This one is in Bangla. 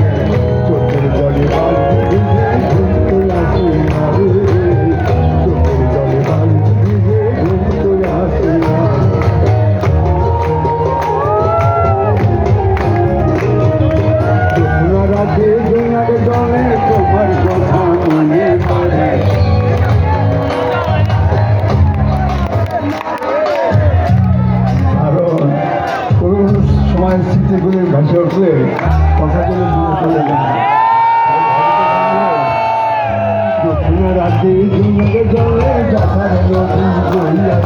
বইয়া চলে জুমে জলে যাখার নদী বইয়া